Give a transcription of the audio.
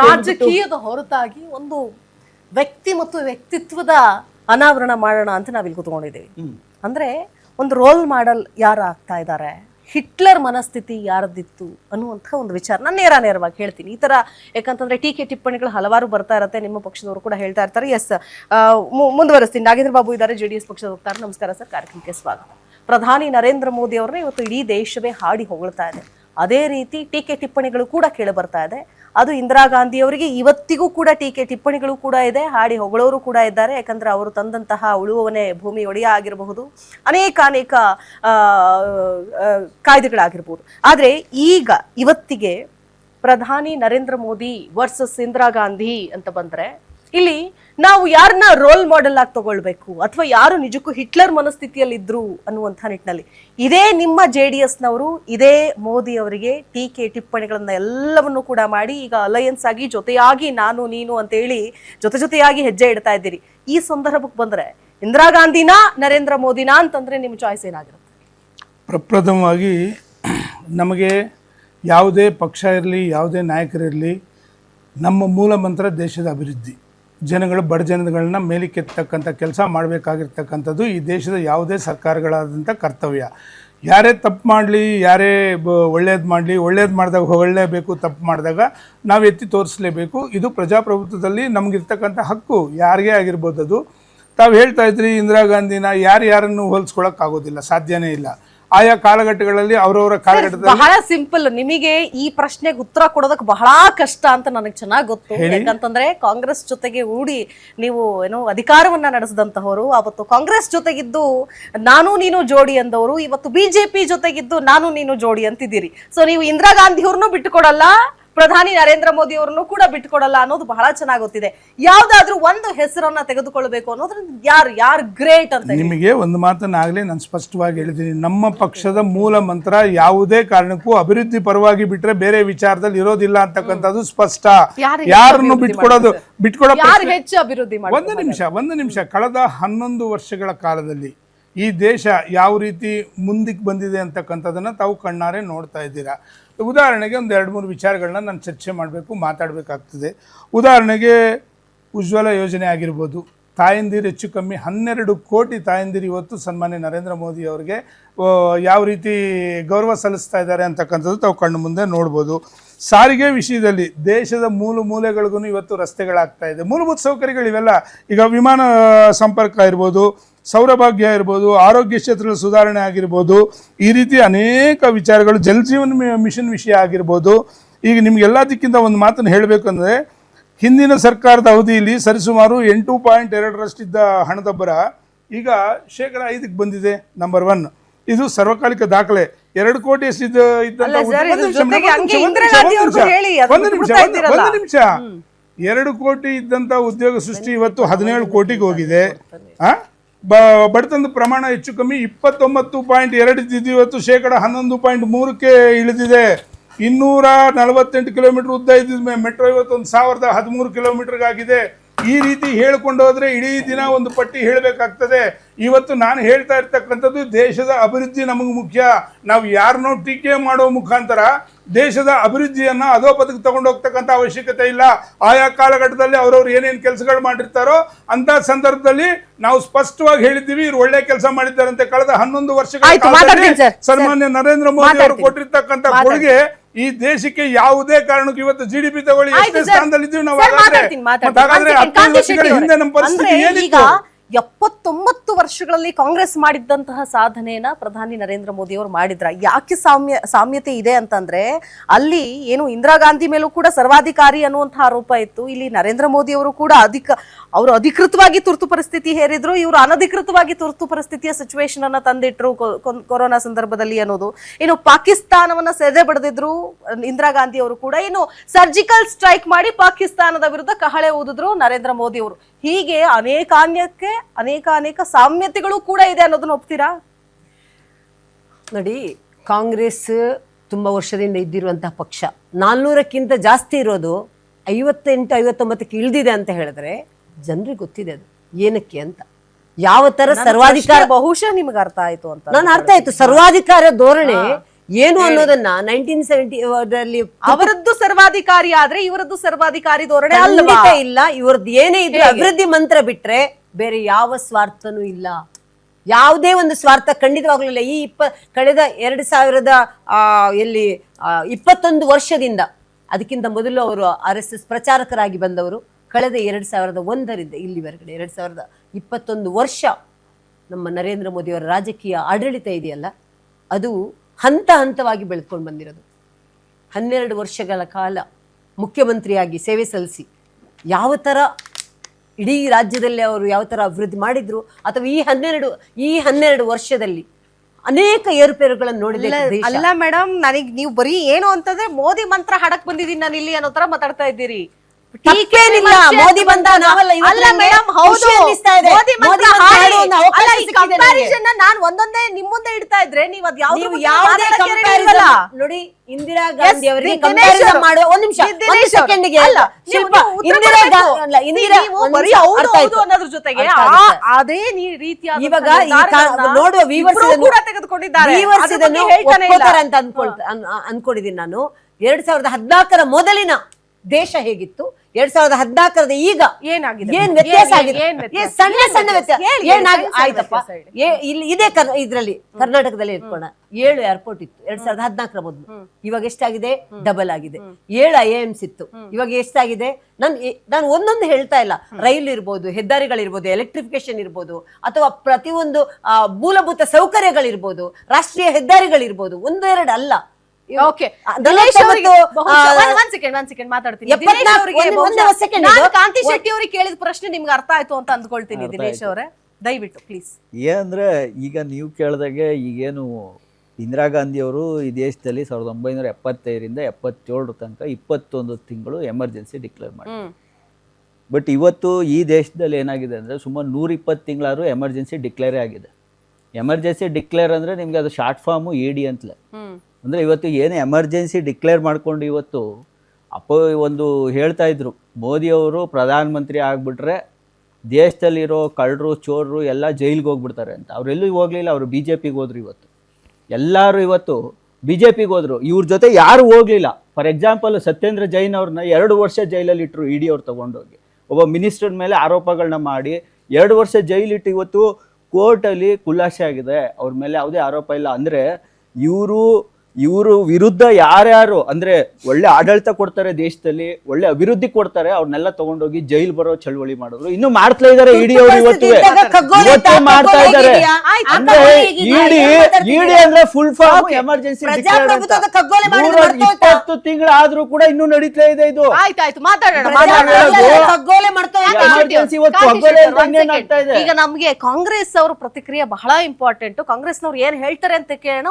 ರಾಜಕೀಯದ ಹೊರತಾಗಿ ಒಂದು ವ್ಯಕ್ತಿ ಮತ್ತು ವ್ಯಕ್ತಿತ್ವದ ಅನಾವರಣ ಮಾಡೋಣ ಅಂತ ನಾವಿಲ್ಲಿ ಕೂತ್ಕೊಂಡಿದ್ದೀವಿ. ಅಂದ್ರೆ ಒಂದು ರೋಲ್ ಮಾಡಲ್ ಯಾರು ಆಗ್ತಾ ಇದ್ದಾರೆ ಹಿಟ್ಲರ್ ಮನಸ್ಥಿತಿ ಯಾರದ್ದಿತ್ತು ಅನ್ನುವಂಥ ಒಂದು ವಿಚಾರ. ನಾನು ನೇರ ನೇರವಾಗಿ ಹೇಳ್ತೀನಿ. ಈ ತರ ಯಾಕಂತಂದರೆ ಟೀಕೆ ಟಿಪ್ಪಣಿಗಳು ಹಲವಾರು ಬರ್ತಾ ಇರತ್ತೆ. ನಿಮ್ಮ ಪಕ್ಷದವರು ಕೂಡ ಹೇಳ್ತಾ ಇರ್ತಾರೆ. ಎಸ್ ಮುಂದುವರಿಸ್ತೀನಿ. ನಾಗೇಂದ್ರ ಬಾಬು ಇದ್ದಾರೆ ಜೆ ಡಿ ಎಸ್ ಪಕ್ಷದ ಹೋಗ್ತಾರೆ ನಮಸ್ಕಾರ ಸರ್. ಕಾರ್ಯಕ್ರಮಕ್ಕೆ ಸ್ವಾಗತ. ಪ್ರಧಾನಿ ನರೇಂದ್ರ ಮೋದಿ ಅವ್ರನ್ನ ಇವತ್ತು ಇಡೀ ದೇಶವೇ ಹಾಡಿ ಹೊಗಳ್ತಾ ಇದೆ. ಅದೇ ರೀತಿ ಟೀಕೆ ಟಿಪ್ಪಣಿಗಳು ಕೂಡ ಕೇಳಿ ಬರ್ತಾ ಇದೆ. ಅದು ಇಂದಿರಾ ಗಾಂಧಿ ಅವರಿಗೆ ಇವತ್ತಿಗೂ ಕೂಡ ಟೀಕೆ, ಟಿಪ್ಪಣಿಗಳು ಕೂಡ ಇದೆ, ಹಾಡಿ ಹೊಗಳವರು ಕೂಡ ಇದ್ದಾರೆ. ಯಾಕಂದ್ರೆ ಅವರು ತಂದಂತಹ ಉಳುವವನೇ ಭೂಮಿ ಒಡೆಯ ಆಗಿರಬಹುದು, ಅನೇಕ ಅನೇಕ ಕಾಯ್ದೆಗಳಾಗಿರ್ಬೋದು ಆದರೆ ಈಗ ಇವತ್ತಿಗೆ ಪ್ರಧಾನಿ ನರೇಂದ್ರ ಮೋದಿ ವರ್ಸಸ್ ಇಂದಿರಾ ಗಾಂಧಿ ಅಂತ ಬಂದ್ರೆ ಇಲ್ಲಿ ನಾವು ಯಾರನ್ನ ರೋಲ್ ಮಾಡೆಲ್ ಆಗಿ ತಗೊಳ್ಬೇಕು ಅಥವಾ ಯಾರು ನಿಜಕ್ಕೂ ಹಿಟ್ಲರ್ ಮನಸ್ಥಿತಿಯಲ್ಲಿ ಇದ್ರು ಅನ್ನುವಂಥ ನಿಟ್ಟಿನಲ್ಲಿ ಇದೇ ನಿಮ್ಮ ಜೆ ಡಿ ಎಸ್ನವರು, ಇದೇ ಮೋದಿ ಅವರಿಗೆ ಟೀಕೆ ಟಿಪ್ಪಣಿಗಳನ್ನ ಎಲ್ಲವನ್ನು ಕೂಡ ಮಾಡಿ ಈಗ ಅಲಯನ್ಸ್ ಆಗಿ ಜೊತೆಯಾಗಿ ನಾನು, ನೀನು ಅಂತ ಹೇಳಿ ಜೊತೆ ಜೊತೆಯಾಗಿ ಹೆಜ್ಜೆ ಇಡ್ತಾ ಇದ್ದೀರಿ. ಈ ಸಂದರ್ಭಕ್ಕೆ ಬಂದ್ರೆ ಇಂದಿರಾ ಗಾಂಧಿನಾ, ನರೇಂದ್ರ ಮೋದಿನಾ ಅಂತಂದ್ರೆ ನಿಮ್ಮ ಚಾಯ್ಸ್ ಏನಾಗಿರುತ್ತೆ? ಪ್ರಪ್ರಥಮವಾಗಿ ನಮಗೆ ಯಾವುದೇ ಪಕ್ಷ ಇರಲಿ, ಯಾವುದೇ ನಾಯಕರಿರಲಿ ನಮ್ಮ ಮೂಲ ಮಂತ್ರ ದೇಶದ ಅಭಿವೃದ್ಧಿ. ಜನಗಳು, ಬಡ ಜನಗಳನ್ನ ಮೇಲಿಕ್ಕೆತ್ತಕ್ಕಂಥ ಕೆಲಸ ಮಾಡಬೇಕಾಗಿರ್ತಕ್ಕಂಥದ್ದು ಈ ದೇಶದ ಯಾವುದೇ ಸರ್ಕಾರಗಳಾದಂಥ ಕರ್ತವ್ಯ. ಯಾರೇ ತಪ್ಪು ಮಾಡಲಿ, ಯಾರೇ ಬ, ಒಳ್ಳೇದು ಮಾಡಲಿ, ಒಳ್ಳೇದು ಮಾಡಿದಾಗ ಹೊಗಳಲೇಬೇಕು, ತಪ್ಪು ಮಾಡಿದಾಗ ನಾವು ಎತ್ತಿ ತೋರಿಸಲೇಬೇಕು. ಇದು ಪ್ರಜಾಪ್ರಭುತ್ವದಲ್ಲಿ ನಮಗಿರ್ತಕ್ಕಂಥ ಹಕ್ಕು, ಯಾರಿಗೇ ಆಗಿರ್ಬೋದು ಅದು. ತಾವು ಹೇಳ್ತಾ ಇದ್ರಿ, ಇಂದಿರಾ ಗಾಂಧಿನ ಯಾರು ಯಾರನ್ನು ಹೋಲಿಸ್ಕೊಳಕ್ಕಾಗೋದಿಲ್ಲ, ಸಾಧ್ಯನೇ ಇಲ್ಲ. ಆಯಾ ಕಾಲಘಟ್ಟಗಳಲ್ಲಿ ಅವರವರ ಕಾಲಘಟ್ಟ ಬಹಳ ಸಿಂಪಲ್. ನಿಮಗೆ ಈ ಪ್ರಶ್ನೆಗೆ ಉತ್ತರ ಕೊಡೋದಕ್ಕೆ ಬಹಳ ಕಷ್ಟ ಅಂತ ನನಗೆ ಚೆನ್ನಾಗಿ ಗೊತ್ತು. ಯಾಕಂತಂದ್ರೆ ಕಾಂಗ್ರೆಸ್ ಜೊತೆಗೆ ಹೂಡಿ ನೀವು ಏನು ಅಧಿಕಾರವನ್ನ ನಡೆಸಿದಂತಹವರು ಅವತ್ತು ಕಾಂಗ್ರೆಸ್ ಜೊತೆಗಿದ್ದು ನಾನು ನೀನು ಜೋಡಿ ಅಂದವರು ಇವತ್ತು ಬಿಜೆಪಿ ಜೊತೆಗಿದ್ದು ನಾನು ನೀನು ಜೋಡಿ ಅಂತಿದ್ದೀರಿ. ಸೊ ನೀವು ಇಂದಿರಾ ಗಾಂಧಿ ಅವ್ರನ್ನೂ ಬಿಟ್ಟುಕೊಡಲ್ಲ. ಪ್ರಧಾನಿ ನರೇಂದ್ರ ಮೋದಿ ಅವರನ್ನು ಕೂಡ ಬಿಟ್ಕೊಡಲ್ಲ ಅನ್ನೋದು ಬಹಳ ಚೆನ್ನಾಗಿ ಗೊತ್ತಿದೆ ಯಾವ್ದಾದ್ರೂ ಒಂದು ಹೆಸರನ್ನ ತೆಗೆದುಕೊಳ್ಬೇಕು ಅನ್ನೋದ್ರ ಯಾರು ಯಾರು ಗ್ರೇಟ್ ಅಂತ ನಿಮಗೆ ಒಂದು ಮಾತನ್ನಾಗಲೇ ನಾನು ಸ್ಪಷ್ಟವಾಗಿ ಹೇಳಿದ್ದೀನಿ. ನಮ್ಮ ಪಕ್ಷದ ಮೂಲ ಮಂತ್ರ ಯಾವುದೇ ಕಾರಣಕ್ಕೂ ಅಭಿವೃದ್ಧಿ ಪರವಾಗಿ ಬಿಟ್ರೆ ಬೇರೆ ವಿಚಾರದಲ್ಲಿ ಇರೋದಿಲ್ಲ ಅಂತಕ್ಕಂಥದ್ದು ಸ್ಪಷ್ಟ. ಯಾರನ್ನು ಬಿಟ್ಕೊಡೋದು ಬಿಟ್ಕೊಡೋ ಯಾರು ಹೆಚ್ಚು ಅಭಿವೃದ್ಧಿ ಮಾಡಿ ಒಂದು ನಿಮಿಷ ಒಂದು ನಿಮಿಷ. ಕಳೆದ ಹನ್ನೊಂದು ವರ್ಷಗಳ ಕಾಲದಲ್ಲಿ ಈ ದೇಶ ಯಾವ ರೀತಿ ಮುಂದಕ್ಕೆ ಬಂದಿದೆ ಅಂತಕ್ಕಂಥದ್ದನ್ನು ತಾವು ಕಣ್ಣಾರೆ ನೋಡ್ತಾ ಇದ್ದೀರಾ? ಉದಾಹರಣೆಗೆ ಒಂದು ಎರಡು ಮೂರು ವಿಚಾರಗಳನ್ನ ನಾನು ಚರ್ಚೆ ಮಾಡಬೇಕು, ಮಾತಾಡಬೇಕಾಗ್ತದೆ. ಉದಾಹರಣೆಗೆ ಉಜ್ವಲ ಯೋಜನೆ ಆಗಿರ್ಬೋದು. ತಾಯಂದಿರು ಹೆಚ್ಚು ಕಮ್ಮಿ ಹನ್ನೆರಡು ಕೋಟಿ ತಾಯಂದಿರು ಇವತ್ತು ಸನ್ಮಾನ್ಯ ನರೇಂದ್ರ ಮೋದಿ ಅವರಿಗೆ ಯಾವ ರೀತಿ ಗೌರವ ಸಲ್ಲಿಸ್ತಾ ಇದ್ದಾರೆ ಅಂತಕ್ಕಂಥದ್ದು ತಾವು ಕಣ್ಣು ಮುಂದೆ ನೋಡ್ಬೋದು. ಸಾರಿಗೆ ವಿಷಯದಲ್ಲಿ ದೇಶದ ಮೂಲ ಮೂಲೆಗಳಿಗೂ ಇವತ್ತು ರಸ್ತೆಗಳಾಗ್ತಾ ಇದೆ. ಮೂಲಭೂತ ಸೌಕರ್ಯಗಳು ಇವೆಲ್ಲ ಈಗ ವಿಮಾನ ಸಂಪರ್ಕ ಇರ್ಬೋದು ಸೌರಭಾಗ್ಯ ಇರ್ಬೋದು ಆರೋಗ್ಯ ಕ್ಷೇತ್ರದ ಸುಧಾರಣೆ ಆಗಿರ್ಬೋದು ಈ ರೀತಿ ಅನೇಕ ವಿಚಾರಗಳು ಜಲ್ ಜೀವನ್ ಮಿಷನ್ ವಿಷಯ ಆಗಿರ್ಬೋದು. ಈಗ ನಿಮ್ಗೆಲ್ಲದಕ್ಕಿಂತ ಒಂದು ಮಾತನ್ನು ಹೇಳಬೇಕಂದ್ರೆ ಹಿಂದಿನ ಸರ್ಕಾರದ ಅವಧಿಯಲ್ಲಿ ಸರಿಸುಮಾರು ಎಂಟು ಪಾಯಿಂಟ್ ಎರಡರಷ್ಟಿದ್ದ ಹಣದಬ್ಬರ ಈಗ ಶೇಕಡ ಐದಕ್ಕೆ ಬಂದಿದೆ ನಂಬರ್ ಒನ್ ಇದು ಸರ್ವಕಾಲಿಕ ದಾಖಲೆ. ಎರಡು ಕೋಟಿ ಎಷ್ಟಿದ್ದ ಒಂದು ನಿಮಿಷ, ಒಂದು ನಿಮಿಷ, ಒಂದು ಎರಡು ಕೋಟಿ ಇದ್ದಂತ ಉದ್ಯೋಗ ಸೃಷ್ಟಿ ಇವತ್ತು ಹದಿನೇಳು ಕೋಟಿಗೆ ಹೋಗಿದೆ. ಆ? ಬ- ಬಡತನದ ಪ್ರಮಾಣ ಹೆಚ್ಚು ಕಮ್ಮಿ ಇಪ್ಪತ್ತೊಂಬತ್ತು ಪಾಯಿಂಟ್ ಎರಡು ಇವತ್ತು ಶೇಕಡ ಹನ್ನೊಂದು ಪಾಯಿಂಟ್ ಮೂರಕ್ಕೆ ಇಳಿದಿದೆ. ಇನ್ನೂರ ನಲವತ್ತೆಂಟು ಕಿಲೋಮೀಟರ್ ಉದ್ದ ಇದ್ದಿದ್ದು ಮೆಟ್ರೋ ಇವತ್ತು ಒಂದು ಸಾವಿರದ ಹದಿಮೂರು ಕಿಲೋಮೀಟರ್ಗೆ ಆಗಿದೆ ಈ ರೀತಿ ಹೇಳಿಕೊಂಡು ಹೋದ್ರೆ ಇಡೀ ದಿನ ಒಂದು ಪಟ್ಟಿ ಹೇಳಬೇಕಾಗ್ತದೆ. ಇವತ್ತು ನಾನು ಹೇಳ್ತಾ ಇರ್ತಕ್ಕಂಥದ್ದು ದೇಶದ ಅಭಿವೃದ್ಧಿ ನಮಗೆ ಮುಖ್ಯ. ನಾವು ಯಾರನ್ನೋ ಟೀಕೆ ಮಾಡೋ ಮುಖಾಂತರ ದೇಶದ ಅಭಿವೃದ್ಧಿಯನ್ನ ಅಧೋಪದಕ್ಕೆ ತಗೊಂಡು ತಗೊಂಡೋಗ್ತಕ್ಕಂಥ ಅವಶ್ಯಕತೆ ಇಲ್ಲ. ಆಯಾ ಕಾಲಘಟ್ಟದಲ್ಲಿ ಅವ್ರವ್ರು ಏನೇನು ಕೆಲಸಗಳು ಮಾಡಿರ್ತಾರೋ ಅಂತ ಸಂದರ್ಭದಲ್ಲಿ ನಾವು ಸ್ಪಷ್ಟವಾಗಿ ಹೇಳಿದ್ದೀವಿ ಇವ್ರು ಒಳ್ಳೆ ಕೆಲಸ ಮಾಡಿದ್ದಾರಂತೆ. ಕಳೆದ ಹನ್ನೊಂದು ವರ್ಷಗಳ. ಸನ್ಮಾನ್ಯ ನರೇಂದ್ರ ಮೋದಿ ಅವರು. ಕೊಟ್ಟಿರ್ತಕ್ಕಂಥ ಕೊಡುಗೆ ಈ ದೇಶಕ್ಕೆ ಯಾವುದೇ ಕಾರಣಕ್ಕೆ ಇವತ್ತು ಜಿ ಡಿ ಪಿ ತಗೊಳ್ಳಿ ಎಷ್ಟೇ ಸ್ಥಾನದಲ್ಲಿ ಇದ್ದೀವಿ ನಾವು ಹಾಗಾದ್ರೆ ಹಿಂದೆ ನಮ್ಮ. ಪರಿಸ್ಥಿತಿ ಏನಿತ್ತು ಎಪ್ಪತ್ತೊಂಬತ್ತು ವರ್ಷಗಳಲ್ಲಿ ಕಾಂಗ್ರೆಸ್ ಮಾಡಿದ್ದಂತಹ ಸಾಧನೆಯನ್ನ ಪ್ರಧಾನಿ ನರೇಂದ್ರ ಮೋದಿ ಅವರು ಮಾಡಿದ್ರ. ಯಾಕೆ ಸಾಮ್ಯ, ಸಾಮ್ಯತೆ ಇದೆ ಅಂತಂದ್ರೆ ಅಲ್ಲಿ ಏನು ಇಂದಿರಾ ಗಾಂಧಿ ಮೇಲೂ ಕೂಡ ಸರ್ವಾಧಿಕಾರಿ ಅನ್ನುವಂತಹ ಆರೋಪ ಇತ್ತು. ಇಲ್ಲಿ ನರೇಂದ್ರ ಮೋದಿ ಅವರು ಕೂಡ ಅಧಿಕ, ಅವರು ಅಧಿಕೃತವಾಗಿ ತುರ್ತು ಪರಿಸ್ಥಿತಿ ಹೇರಿದ್ರು, ಇವರು ಅನಧಿಕೃತವಾಗಿ ತುರ್ತು ಪರಿಸ್ಥಿತಿಯ ಸಿಚುವೇಶನ್ ಅನ್ನ ತಂದಿಟ್ರು ಕೊರೋನಾ ಸಂದರ್ಭದಲ್ಲಿ ಅನ್ನೋದು. ಏನು ಪಾಕಿಸ್ತಾನವನ್ನ ಸೆದೆ ಬಡದಿದ್ರು ಇಂದಿರಾ ಗಾಂಧಿ ಅವರು ಕೂಡ. ಏನು ಸರ್ಜಿಕಲ್ ಸ್ಟ್ರೈಕ್ ಮಾಡಿ ಪಾಕಿಸ್ತಾನದ ವಿರುದ್ಧ ಕಹಳೆ ಊದಿದ್ರು ನರೇಂದ್ರ ಮೋದಿ ಅವರು. ಹೀಗೆ ಅನೇಕಾನ್ಯಕ್ಕೆ ಅನೇಕ ಅನೇಕ ಸಾಮ್ಯತೆಗಳು ಕೂಡ ಇದೆ ಅನ್ನೋದನ್ನ ಒಪ್ತೀರಾ? ನೋಡಿ ಕಾಂಗ್ರೆಸ್ ತುಂಬ ವರ್ಷದಿಂದ ಇದ್ದಿರುವಂತಹ ಪಕ್ಷ. ನಾಲ್ನೂರಕ್ಕಿಂತ ಜಾಸ್ತಿ ಇರೋದು ಐವತ್ತೆಂಟು ಐವತ್ತೊಂಬತ್ತಕ್ಕೆ ಇಳಿದಿದೆ ಅಂತ ಹೇಳಿದ್ರೆ ಜನರಿಗೆ ಗೊತ್ತಿದೆ ಅದು. ಏನಕ್ಕೆ ಅಂತ? ಯಾವ ತರ ಸರ್ವಾಧಿಕಾರ ಬಹುಶಃ ನಿಮ್ಗೆ ಅರ್ಥ ಆಯ್ತು ಅಂತ ನಾನು ಅರ್ಥ ಆಯ್ತು. ಸರ್ವಾಧಿಕಾರ ಧೋರಣೆ ಏನು ಅನ್ನೋದನ್ನ ನೈನ್ಟೀನ್ ಸೆವೆಂಟಿ ಅವರದ್ದು ಸರ್ವಾಧಿಕಾರಿ ಆದ್ರೆ ಇವರದ್ದು ಸರ್ವಾಧಿಕಾರಿ ಧೋರಣೆ ಇಲ್ಲ. ಇವರದ್ದು ಏನೇ ಇದ್ರೆ ಅಭಿವೃದ್ಧಿ ಮಂತ್ರ ಬಿಟ್ರೆ ಬೇರೆ ಯಾವ ಸ್ವಾರ್ಥನೂ ಇಲ್ಲ. ಯಾವುದೇ ಒಂದು ಸ್ವಾರ್ಥ ಖಂಡಿತವಾಗ್ಲೂ ಇಲ್ಲ. ಈ ಇಪ್ಪ, ಕಳೆದ ಎರಡು ಸಾವಿರದ ಎಲ್ಲಿ ಇಪ್ಪತ್ತೊಂದು ವರ್ಷದಿಂದ ಅದಕ್ಕಿಂತ ಮೊದಲು ಅವರು ಆರ್ ಎಸ್ ಎಸ್ ಪ್ರಚಾರಕರಾಗಿ ಬಂದವರು. ಕಳೆದ ಎರಡು ಸಾವಿರದ ಒಂದರಿಂದ ಇಲ್ಲಿವರೆಗೆ ಎರಡು ಸಾವಿರದ ಇಪ್ಪತ್ತೊಂದು ವರ್ಷ ನಮ್ಮ ನರೇಂದ್ರ ಮೋದಿಯವರ ರಾಜಕೀಯ ಆಡಳಿತ ಇದೆಯಲ್ಲ, ಅದು ಹಂತ ಹಂತವಾಗಿ ಬೆಳ್ಕೊಂಡು ಬಂದಿರೋದು. ಹನ್ನೆರಡು ವರ್ಷಗಳ ಕಾಲ ಮುಖ್ಯಮಂತ್ರಿಯಾಗಿ ಸೇವೆ ಸಲ್ಲಿಸಿ ಯಾವ ಥರ ಇಡೀ ರಾಜ್ಯದಲ್ಲಿ ಅವರು ಯಾವ ಥರ ಅಭಿವೃದ್ಧಿ ಮಾಡಿದ್ರು ಅಥವಾ ಈ ಹನ್ನೆರಡು ಈ ಹನ್ನೆರಡು ವರ್ಷದಲ್ಲಿ ಅನೇಕ ಏರುಪೇರುಗಳನ್ನು ನೋಡಿದೆ ಅಲ್ಲ ಮೇಡಮ್ ನನಗೆ ನೀವು ಬರೀ ಏನು ಅಂತಂದ್ರೆ ಮೋದಿ ಮಂತ್ರ ಹಾಡಕ್ ಬಂದಿದ್ದೀನಿ ನಾನು ಇಲ್ಲಿ ಅನ್ನೋ ತರ ಮಾತಾಡ್ತಾ ಇದ್ದೀರಿ. ತಪ್ಪೇನಿಲ್ಲ. ಮೋದಿ ಬಂದ ನಾವೆಲ್ಲ ಅಲ್ಲ ಮೇಡಮ್ ಹೌದು. ಮೋದಿ ಮಂತ್ರ ಹಾಡಿ. ಅಲ್ಲ, ಈ comparison ನಾನ್ ಒಂದೊಂದೇ ನಿಮ್ ಮುಂದೆ ಇಡ್ತಾ ಇದ್ರೆ ನೀವು ಅದ್ ಯಾವ್ದು ಯಾವುದೇ ಕಂಪ್ಯಾರಿಸನ್ ನೋಡಿ ಇಂದಿರಾ ಗಾಂಧಿ ಅವರಿಗೆ ಕಂಪ್ಯಾರಿಸನ್ ಅವರು. ಒಂದ್ ನಿಮಿಷ ಒಂದು ಅವರು. ಸೆಕೆಂಡ್ಗೆ ಅಲ್ಲ, ಶಿಲ್ಪ ಇಂದಿರಾ. ಅಲ್ಲ, ಇಂದಿರಾ ಬರೀ ನಿಮಿಷ, ಹೌದು ಹೌದು ಅನ್ನೋದ್ರ ಜೊತೆಗೆ ಅದೇ ನೀ ರೀತಿಯಾದ ಇವಾಗ ನೋಡುವ viewers ಕೂಡ ತೆಗೆದುಕೊಂಡಿದ್ದಾರೆ ಅದ್ರ ಇದನ್ನು. ಒಪ್ಕೋತಾರೆ ಅಂತ ಅನ್ಕೊಳ್ತಾ ಅನ್- ಅನ್- ಅನ್ಕೊಂಡಿದ್ದೀನಿ ನಾನು ಎರಡ್ ಸಾವಿರದ ಹದ್ನಾಲ್ಕರ ಮೊದಲಿನ ದೇಶ ಹೇಗಿತ್ತು ಎರಡ್ ಸಾವಿರದ ಹದ್ನಾಲ್ಕರದ ಈಗ ಏನಾಗಿದೆ? ಏನ್ ವ್ಯತ್ಯಾಸ ಏನ್- ಆಗಿದೆ? ಏನ್ ವ್ಯತ್ಯಾಸ? ಏನ್ ಸಣ್ಣ ಏನ್ ಸಣ್ಣ ವ್ಯತ್ಯಾಸ? ವ್ಯತ್ಯಾಸ? ಹೇಳಿ, ಏನಾಗಿ ಸಣ್ಣ ಸಣ್ಣ ಆಯ್ತಪ್ಪ. ವ್ಯತ್ಯಾಸ ಹೇಳಿ. ಏ- ಇಲ್ಲಿ ಇದೇ ಕರ್ ಇದ್ರಲ್ಲಿ ಕರ್ನಾಟಕದಲ್ಲಿ ಇಟ್ಕೋಣ ಏಳು ಏರ್ಪೋರ್ಟ್ ಇತ್ತು. ಎರಡ್ ಸಾವಿರದ ಹದ್ನಾಲ್ಕರ ಮೊದಲು. ಇವಾಗ ಎಷ್ಟಾಗಿದೆ? ಡಬಲ್ ಆಗಿದೆ. ಏಳು ಐ ಇತ್ತು. ಇವಾಗ ಎಷ್ಟಾಗಿದೆ? ನಾನು ನಾನು ಒಂದೊಂದು ಹೇಳ್ತಾ ಇಲ್ಲ. ರೈಲ್ ಇರ್ಬೋದು ಹೆದ್ದಾರಿಗಳಿರ್ಬೋದು ಎಲೆಕ್ಟ್ರಿಫಿಕೇಶನ್ ಇರ್ಬೋದು ಅಥವಾ ಪ್ರತಿಯೊಂದು ಆ, ಮೂಲಭೂತ ಸೌಕರ್ಯಗಳಿರ್ಬೋದು ರಾಷ್ಟ್ರೀಯ ಹೆದ್ದಾರಿಗಳಿರ್ಬೋದು ಒಂದೆರಡು ಅಲ್ಲ ಕಾಂತಿ ಶೆಟ್ಟಿ ಅವ್ರಿಗೆ ಕೇಳಿದ ಪ್ರಶ್ನೆ ನಿಮ್ಗೆ ಅರ್ಥ ಆಯ್ತು ಅಂತ ಅಂದ್ಕೊಳ್ತೀನಿ ದಿನೇಶ್ ಅವರೇ. ದಯವಿಟ್ಟು ಪ್ಲೀಸ್ ಏನಂದ್ರೆ ಈಗ ನೀವು ಕೇಳ್ದಾಗೆ ಈಗೇನು ಇಂದಿರಾ ಗಾಂಧಿ ಅವರು ಈ ದೇಶದಲ್ಲಿ ಸಾವಿರದ ಒಂಬೈನೂರ ಎಪ್ಪತ್ತೈದರಿಂದ ಎಪ್ಪತ್ತೇಳರ ತನಕ ಇಪ್ಪತ್ತೊಂದು ತಿಂಗಳು ಎಮರ್ಜೆನ್ಸಿ ಡಿಕ್ಲೇರ್ ಮಾಡಿ ಬಟ್ ಇವತ್ತು ಈ ದೇಶದಲ್ಲಿ ಏನಾಗಿದೆ ಅಂದರೆ ಸುಮಾರು ನೂರ ಇಪ್ಪತ್ತು ತಿಂಗಳಾದ್ರೂ ಎಮರ್ಜೆನ್ಸಿ ಡಿಕ್ಲೇರೇ ಆಗಿದೆ. ಎಮರ್ಜೆನ್ಸಿ ಡಿಕ್ಲೇರ್ ಅಂದರೆ ನಿಮಗೆ ಅದು ಶಾರ್ಟ್ ಫಾರ್ಮು ಇಡಿ ಡಿ ಅಂತಲೇ. ಅಂದರೆ ಇವತ್ತು ಏನೇ ಎಮರ್ಜೆನ್ಸಿ ಡಿಕ್ಲೇರ್ ಮಾಡ್ಕೊಂಡು ಇವತ್ತು ಅಪ್ಪ ಒಂದು ಹೇಳ್ತಾ ಇದ್ರು. ಮೋದಿಯವರು ಪ್ರಧಾನಮಂತ್ರಿ ಆಗಿಬಿಟ್ರೆ ದೇಶದಲ್ಲಿರೋ ಕಳ್ಳರು, ಚೋರರು ಎಲ್ಲ ಜೈಲಿಗೆ ಹೋಗ್ಬಿಡ್ತಾರೆ ಅಂತ. ಅವರೆಲ್ಲೂ ಹೋಗಲಿಲ್ಲ, ಅವರು ಬಿ ಜೆ ಪಿಗೆ ಹೋದ್ರು ಇವತ್ತು. ಎಲ್ಲರೂ ಇವತ್ತು ಬಿ ಜೆ ಪಿಗೆ ಹೋದರು. ಇವ್ರ ಜೊತೆ ಯಾರು ಹೋಗಲಿಲ್ಲ. ಫಾರ್ ಎಕ್ಸಾಂಪಲ್ ಸತ್ಯೇಂದ್ರ ಜೈನ್ ಅವ್ರನ್ನ ಎರಡು ವರ್ಷ ಜೈಲಲ್ಲಿ ಇಟ್ಟರು ಇ ಡಿ ಅವ್ರು ತೊಗೊಂಡೋಗಿ. ಒಬ್ಬ ಮಿನಿಸ್ಟರ್ ಮೇಲೆ ಆರೋಪಗಳನ್ನ ಮಾಡಿ ಎರಡು ವರ್ಷ ಜೈಲಿಟ್ಟು ಇವತ್ತು ಕೋರ್ಟಲ್ಲಿ ಖುಲಾಸೆ ಆಗಿದೆ. ಅವ್ರ ಮೇಲೆ ಯಾವುದೇ ಆರೋಪ ಇಲ್ಲ. ಅಂದರೆ ಇವರು ಇವರು ವಿರುದ್ಧ ಯಾರ್ಯಾರು ಅಂದ್ರೆ ಒಳ್ಳೆ ಆಡಳಿತ ಕೊಡ್ತಾರೆ ದೇಶದಲ್ಲಿ ಒಳ್ಳೆ ಅಭಿವೃದ್ಧಿ ಕೊಡ್ತಾರೆ ಅವ್ರನ್ನೆಲ್ಲ ತಗೊಂಡೋಗಿ ಜೈಲ್ ಬರೋ ಚಳವಳಿ ಮಾಡಿದ್ರು ಇನ್ನು ಮಾಡ್ತಾ ಇದಾರೆ ಇಡಿ ಅವರು ಇವತ್ತು ಮಾಡ್ತಾ ಇದಾರೆ. ಅಂದ್ರೆ ಇಡಿ ಇಡಿ ಅಂದ್ರೆ ಫುಲ್ ಫಾರ್ಮ್ ಎಮರ್ಜೆನ್ಸಿ ಪ್ರಜಾಪ್ರಭುತ್ವದ ಖಗೋಳ ಆದ್ರೂ? ಇಪ್ಪತ್ತು ಕೂಡ ಇನ್ನೂ ನಡೀತಾ ಇದೆ ಇದು? ಈಗ ನಮ್ಗೆ ಕಾಂಗ್ರೆಸ್ ಅವ್ರ ಪ್ರತಿಕ್ರಿಯೆ ಬಹಳ ಇಂಪಾರ್ಟೆಂಟ್ ಕಾಂಗ್ರೆಸ್ ಕಾಂಗ್ರೆಸ್ನವ್ರು ಏನ್ ಹೇಳ್ತಾರೆ ಅಂತ ಕೇಳೋಣ